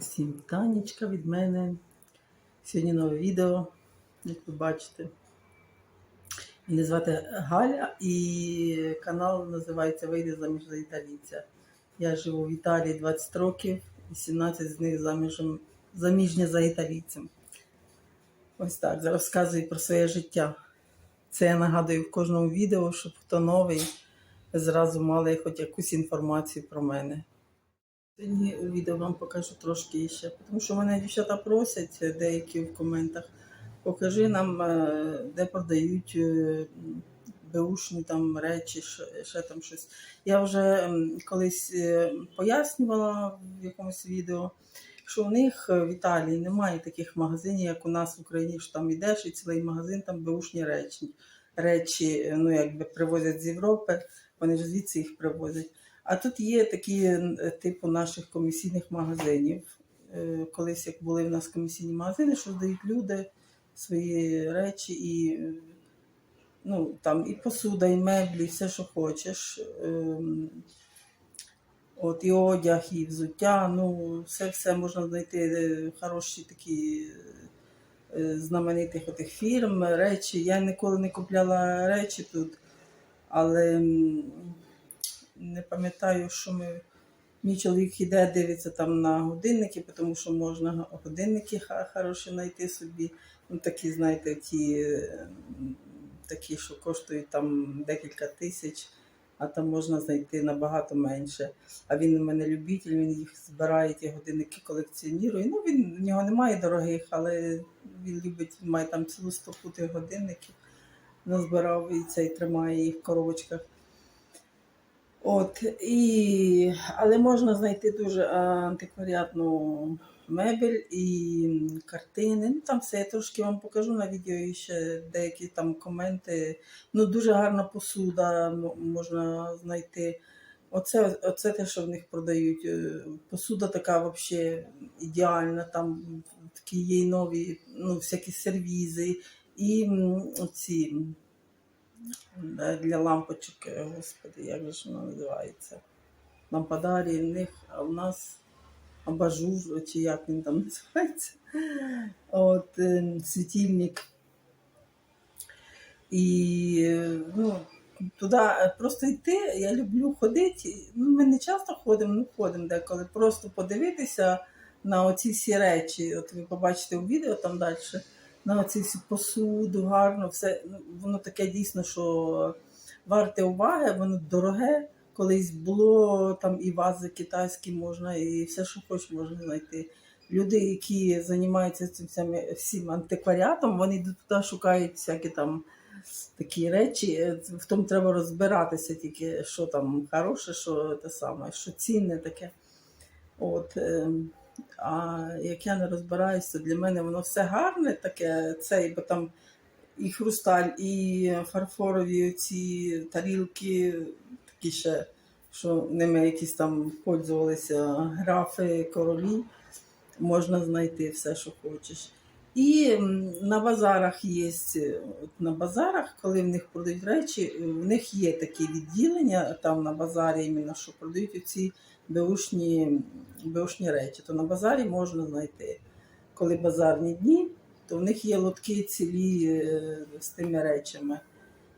Всім вітанечка від мене. Сьогодні нове відео, як ви бачите. Мене звати Галя і канал називається Вийди заміж за італійця. Я живу в Італії 20 років, і 17 з них заміжем, заміжня за італійцем. Ось так, зараз розказую про своє життя. Це я нагадую в кожному відео, щоб хто новий, зразу мали хоч якусь інформацію про мене. Сьогодні відео вам покажу трошки ще, тому що мене дівчата просять е, деякі в коментах. Покажи нам, е, де продають е, беушні там речі, ще, там щось. Я вже колись пояснювала в якомусь відео, що у них в Італії немає таких магазинів, як у нас в Україні, що там йдеш і цілий магазин, там беушні речі. Речі, ну якби привозять з Європи, вони ж звідси їх привозять. А тут є такі е, типу наших комісійних магазинів. Е, Колись як були в нас комісійні магазини, що здають люди свої речі і ну, там і посуда, і меблі, і все, що хочеш. Ем, От, і одяг, і взуття, ну, все все можна знайти е, хороші такі знаменитих отих фірм, речі. Я ніколи не купляла речі тут, але не пам'ятаю, що ми. Мій чоловік іде, дивиться там на годинники, тому що можна годинники хороші знайти собі. Ну, такі, знаєте, ті, такі, що коштують там декілька тисяч, а там можна знайти набагато менше. А він у мене любитель, він їх збирає, ті годинники колекціонує. Ну, він, в нього немає дорогих, але він любить, має там цілу стопу тих годинників, назбирав і цей тримає їх в коробочках. От, і, але можна знайти дуже антикваріатну мебель і картини. Ну, там все я трошки вам покажу на відео і ще деякі там коменти. Ну, дуже гарна посуда можна знайти. Оце, оце те, що в них продають. Е, Посуда така взагалі ідеальна, там такі є нові, ну, всякі сервізи, і е, для лампочок, е, господи, як же ж воно називається? Лампадарі в них, а в нас абажур, чи як він там називається. От, е, світильник. І е, ну, туди просто йти, я люблю ходити. Ну, ми не часто ходимо, ну ходимо деколи. Просто подивитися на оці всі речі. От ви побачите у відео там далі, на всі посуду, гарно, все. Ну, воно таке дійсно, що варте уваги, воно дороге. Колись було там і вази китайські можна, і все, що хоч можна знайти. Люди, які займаються цим всім, антикваріатом, вони туди шукають всякі там такі речі. В тому треба розбиратися тільки, що там хороше, що те саме, що цінне таке. От, е, а як я не розбираюся, для мене воно все гарне таке, цей, бо там і хрусталь, і фарфорові ці тарілки, такі ще, що ними якісь там пользувалися графи, королі. Можна знайти все, що хочеш. І на базарах є, на базарах, коли в них продають речі, в них є такі відділення там на базарі, іменно, що продають ці беушні, беушні речі. То на базарі можна знайти. Коли базарні дні, то в них є лотки цілі е, з тими речами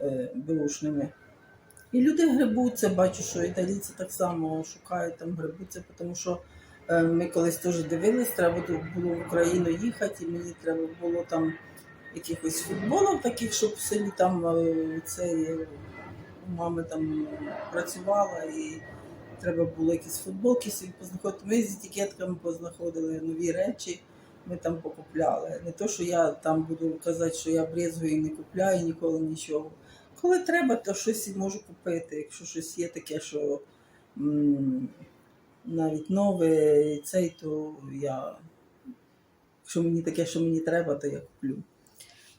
е, беушними. І люди грибуться, бачу, що італійці так само шукають там грибуться, тому що е, ми колись теж дивились, треба було в Україну їхати, і мені треба було там якихось футболів таких, щоб в селі там е, е, у мами там працювала і треба було якісь футболки собі познаходити. Ми з етикетками познаходили нові речі, ми там покупляли. Не то, що я там буду казати, що я брезгую і не купляю ніколи нічого. Коли треба, то щось можу купити. Якщо щось є таке, що м, навіть нове, цей, то я. Якщо мені таке, що мені треба, то я куплю.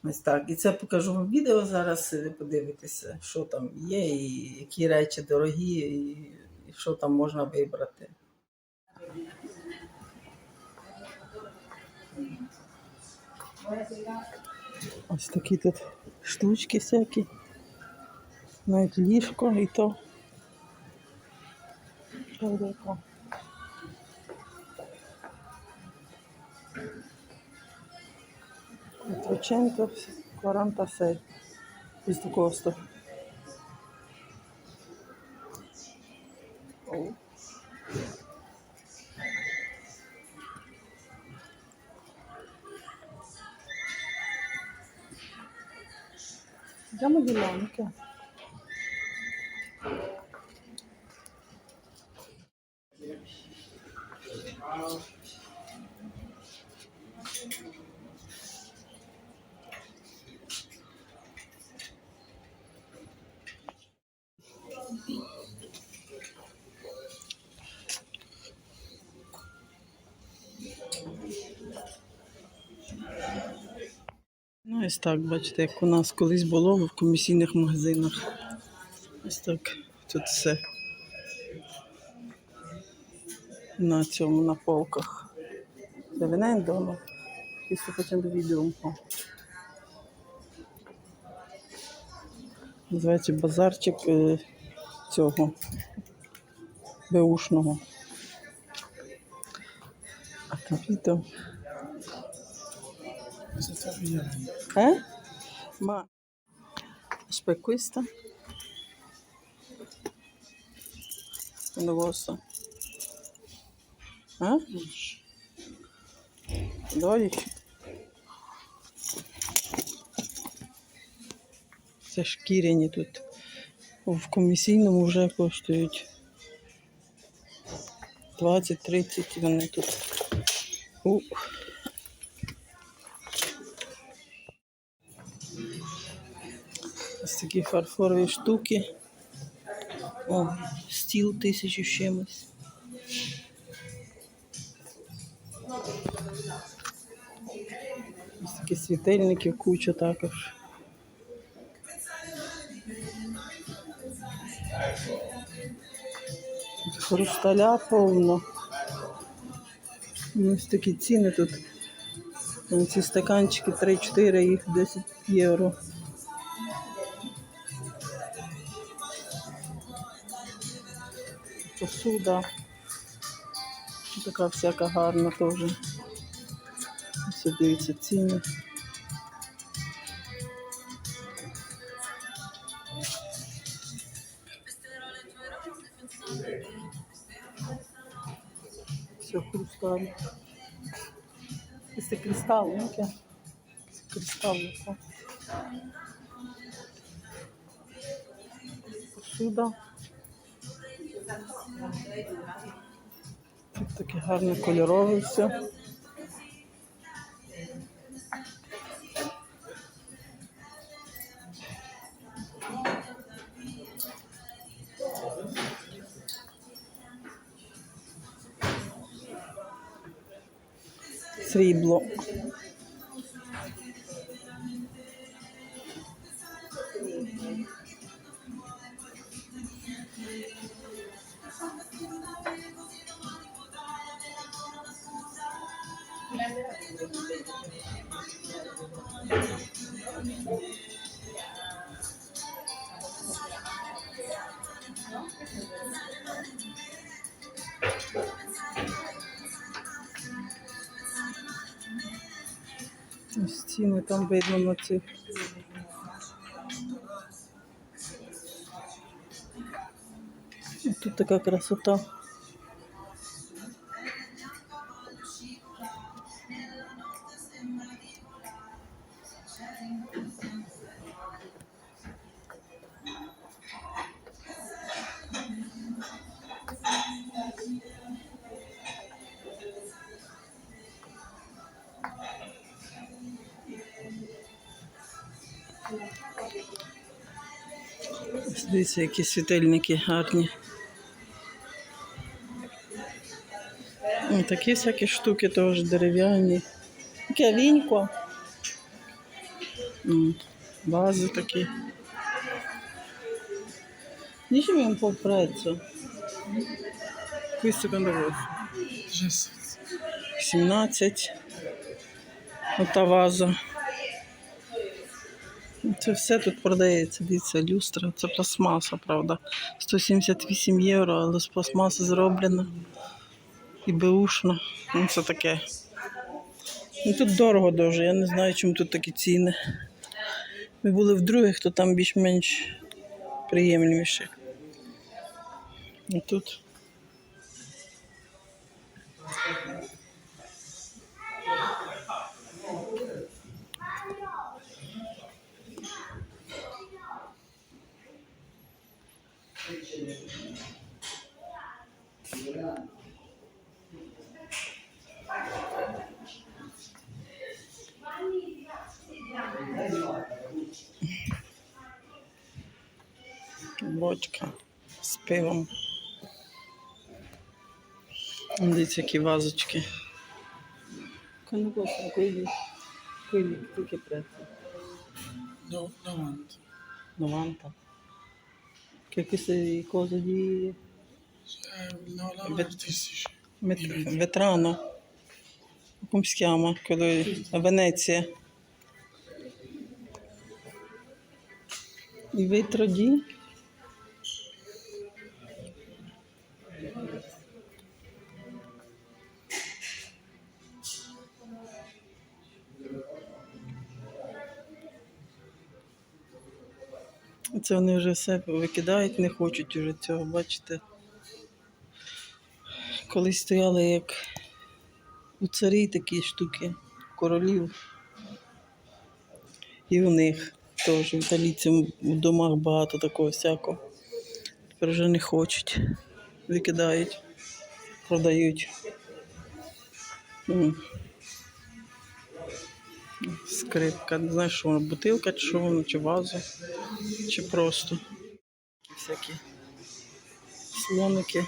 Ось так. І це покажу вам відео зараз, ви подивитеся, що там є, і які речі дорогі, і що там можна вибрати. Ось такі тут штучки всякі, навіть ліжко і то. Далеко. Отрученко 47 із такого vamos de lona. Так, бачите, як у нас колись було в комісійних магазинах. Ось так тут все. На цьому, на полках. Це венендоно. І sto facendo video. Називається базарчик е, цього беушного. А capito? Eh? Ma aspetta questa? Quando costa? Eh? 12? Це шкіряні тут. В комісійному вже коштують 20-30 вони тут. У. такі фарфорові штуки. О, стіл тисячу з чимось. Ось такі світильники, куча також. Хрусталя повно. Ну, Ось такі ціни тут. Ці стаканчики 3-4, їх 10 євро. Посуда. Така всяка гарна теж. Ось дивіться ціни. Все хрусталь. Це кристал, яке? Кристал, яке. Посуда. Тут таке гарне кольорове все. Срібло. Ціни там видно на цих. Тут така красота. Дивіться, які світильники гарні. О, такі всякі штуки теж дерев'яні. Таке вінько. М, такі. Un po' il prezzo. Questo 17. Ота ваза. Це все тут продається. Дивіться, люстра. Це пластмаса, правда. 178 євро, але з пластмаси зроблена. І беушна. Ну, це таке. Ну, тут дорого дуже, я не знаю, чому тут такі ціни. Ми були в других, то там більш-менш приємніше. А тут. Бочка з пивом. Дивіться, які вазочки. Quando você quelli, quelli tu che prezzo? No, 90. 90. Che queste cose di Eh, no, no, Vet- artistici. Це вони вже все викидають, не хочуть уже цього, бачите. Колись стояли як у царі такі штуки, королів. І у них теж італійцям в домах багато такого всякого. Тепер вже не хочуть. Викидають, продають. Скрипка, не знаю, що вона, бутилка, чи що вона, чи ваза, чи просто. Всякі слоники.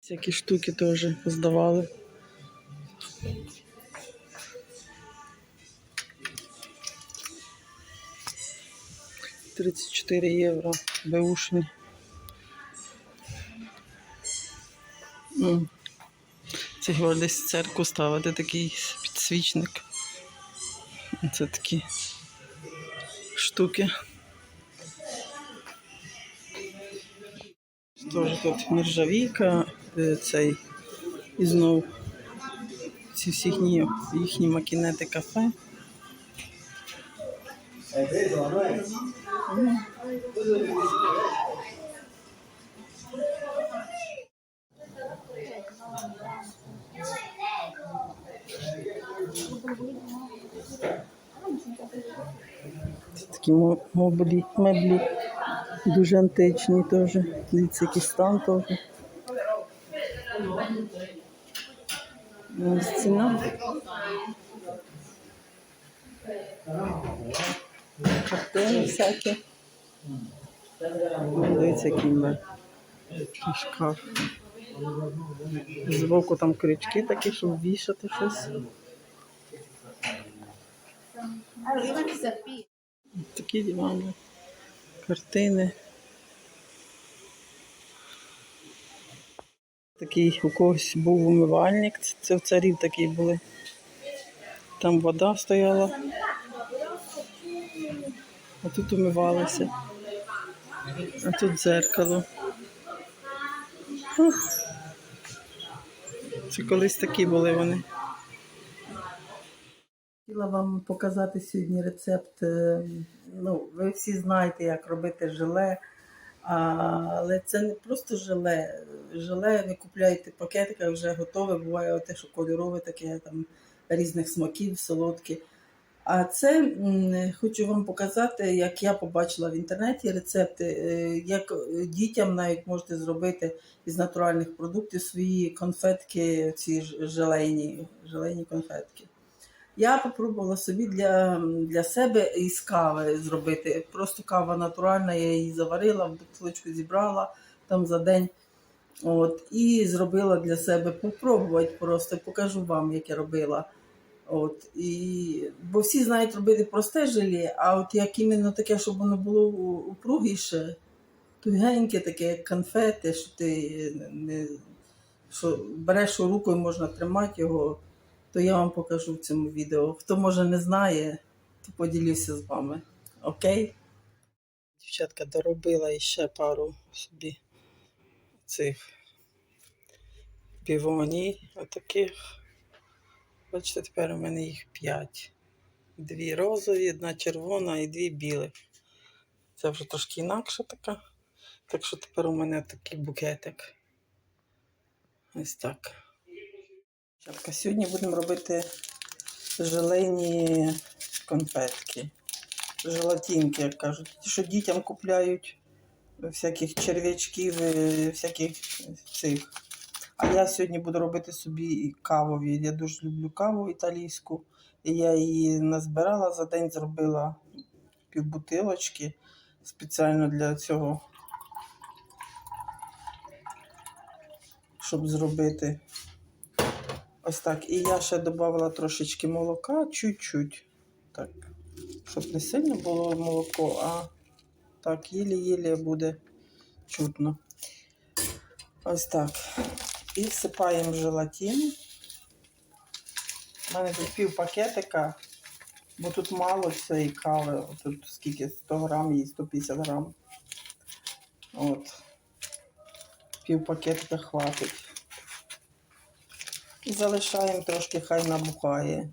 Всякі штуки теж здавали. Тридцять чотири євро беушні. Це його десь в церкву ставити такий підсвічник. Це такі штуки. Теж тут нержавійка, е, цей і знов ці всі їхні, їхні макінети кафе. Такі мо- меблі, меблі дуже античні теж. Дивіться, який стан теж. Ось ціна. Картини всякі. Дивіться, який меб. Шкаф. Збоку там крючки такі, щоб вішати щось. Такі дивани, картини. Такий у когось був умивальник, це в царів такі були. Там вода стояла. А тут умивалися. А тут дзеркало. Це колись такі були вони. Хотіла вам показати сьогодні рецепт. е, Ну, ви всі знаєте, як робити желе. Але це не просто желе. Желе ви купляєте в пакетиках, вже готове. Буває те, що кольорове, таке там різних смаків, солодке. А це хочу вам показати, як я побачила в інтернеті рецепти, е, як дітям навіть можете зробити із натуральних продуктів свої конфетки, ці желейні, желейні конфетки. Я попробувала собі для, для себе із кави зробити. Просто кава натуральна, я її заварила, в бутилочку зібрала там за день. От, і зробила для себе попробувати просто, покажу вам, як я робила. От, і, бо всі знають робити просте желе, а от як іменно таке, щоб воно було упругіше, тугеньке, таке, як конфети, що ти не, що береш у руку і можна тримати його, то я вам покажу в цьому відео. Хто може не знає, то поділюся з вами. Окей? Дівчатка доробила іще пару собі цих півоній отаких. Бачите, тепер у мене їх п'ять. Дві розові, одна червона і дві білих. Це вже трошки інакша така. Так що тепер у мене такий букетик. Ось так. Дівчатка, сьогодні будемо робити желейні конфетки. Желатинки, як кажуть. Що дітям купляють всяких черв'ячків, всяких цих. А я сьогодні буду робити собі кавові. Я дуже люблю каву італійську. Я її назбирала за день, зробила півбутилочки спеціально для цього, щоб зробити. Ось так. І я ще додала трошечки молока, чуть-чуть. Так, щоб не сильно було молоко, а так, єлі-єлі буде чутно. Ось так. І всипаємо желатин. У мене тут пів пакетика, бо тут мало цієї кави. Тут скільки 100 грам і 150 грам. От. Пів пакетика хватить. І залишаємо трошки, хай набухає.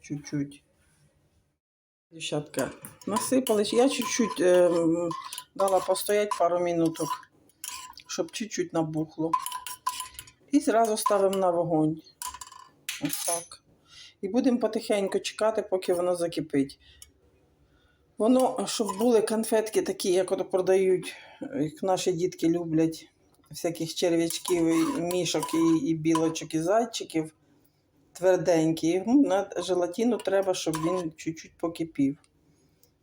Чуть-чуть. Дівчатка, насипали. Я чуть-чуть е, дала постоять пару минуток, щоб чуть-чуть набухло. І зразу ставимо на вогонь. Ось так. І будемо потихеньку чекати, поки воно закипить. Воно, щоб були конфетки такі, як от продають, як наші дітки люблять, всяких черв'ячків, і мішок, і, і білочок, і зайчиків, тверденькі. Ну, На желатину треба, щоб він чуть-чуть покипів.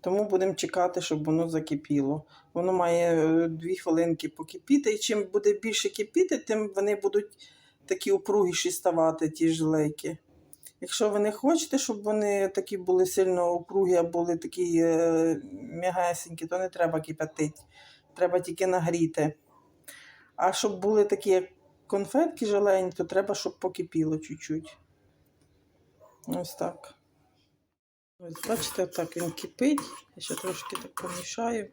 Тому будемо чекати, щоб воно закипіло. Воно має е, дві хвилинки покипіти, і чим буде більше кипіти, тим вони будуть такі упругіші ставати, ті желейки. Якщо ви не хочете, щоб вони такі були сильно упругі, а були такі е, м'ягесенькі, то не треба кипятити. Треба тільки нагріти. А щоб були такі конфетки желені, то треба, щоб покипіло чуть-чуть. Ось так. Ось, бачите, так він кипить. Я ще трошки так помішаю.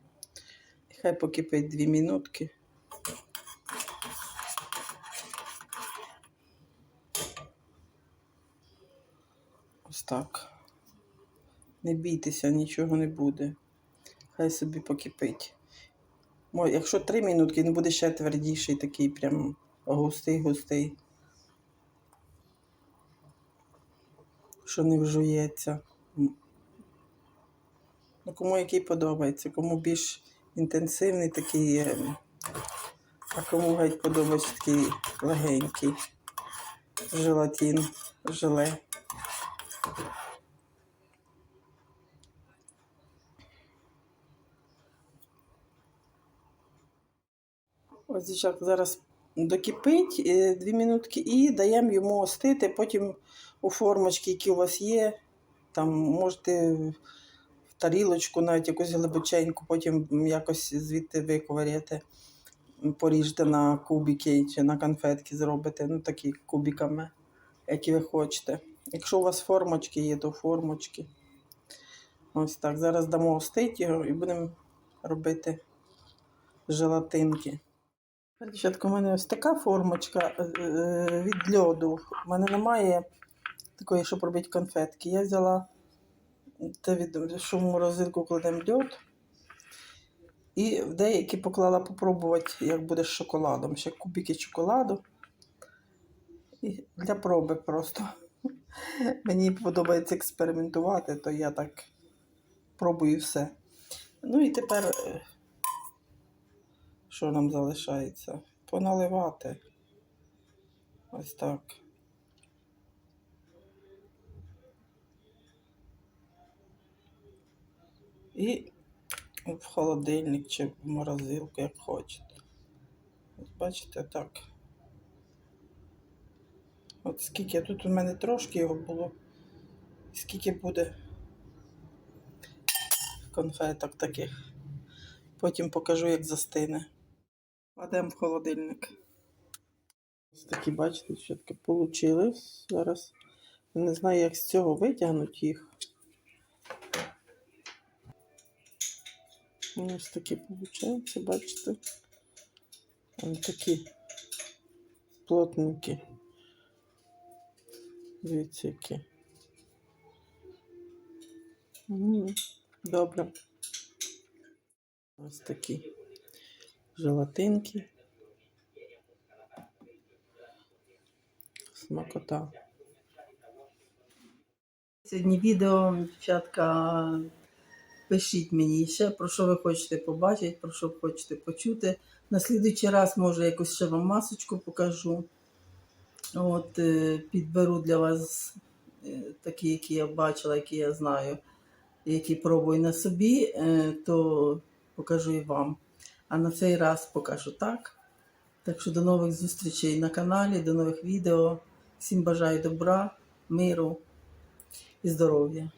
Хай покипить 2 минутки. Ось так. Не бійтеся, нічого не буде. Хай собі покипить. Якщо 3 минутки, він буде ще твердіший, такий прям густий-густий. Що не вжується. Ну, кому який подобається, кому більш інтенсивний такий, е, а кому геть подобається такий легенький желатин, желе. Ось дівчатка, зараз докипить е, дві минутки і даємо йому остити. Потім у формочки, які у вас є, там можете в тарілочку, навіть якусь глибоченьку, потім якось звідти виковаряти, поріжте на кубики чи на конфетки зробите, ну такі кубиками, які ви хочете. Якщо у вас формочки є, то формочки. Ось так. Зараз дамо остити його і будемо робити желатинки. Дівчатка, у мене ось така формочка е, е, від льоду. У мене немає такої, щоб робити конфетки. Я взяла те від що в морозилку кладемо льод. І в деякі поклала попробувати, як буде з шоколадом. Ще кубики шоколаду. І для проби просто. Мені подобається експериментувати, то я так пробую все. Ну і тепер е, що нам залишається? Поналивати. Ось так. І в холодильник чи в морозилку, як хочете. Ось бачите, так. От скільки тут у мене трошки його було. Скільки буде конфеток таких. Потім покажу, як застине. Кладемо в холодильник. Ось такі, бачите, що таке получили. Зараз я не знаю, як з цього витягнути їх. Ну, ось такі виходить, бачите? Ось такі плотненькі. Дивіться, які. Добре. Ось такі желатинки. Смакота. Сьогодні відео, дівчатка, пишіть мені ще, про що ви хочете побачити, про що ви хочете почути. На слідуючий раз, може, якусь ще вам масочку покажу. От, е, підберу для вас е, такі, які я бачила, які я знаю, які пробую на собі, е, то покажу і вам. А на цей раз покажу так. Так що до нових зустрічей на каналі, до нових відео. Всім бажаю добра, миру і здоров'я.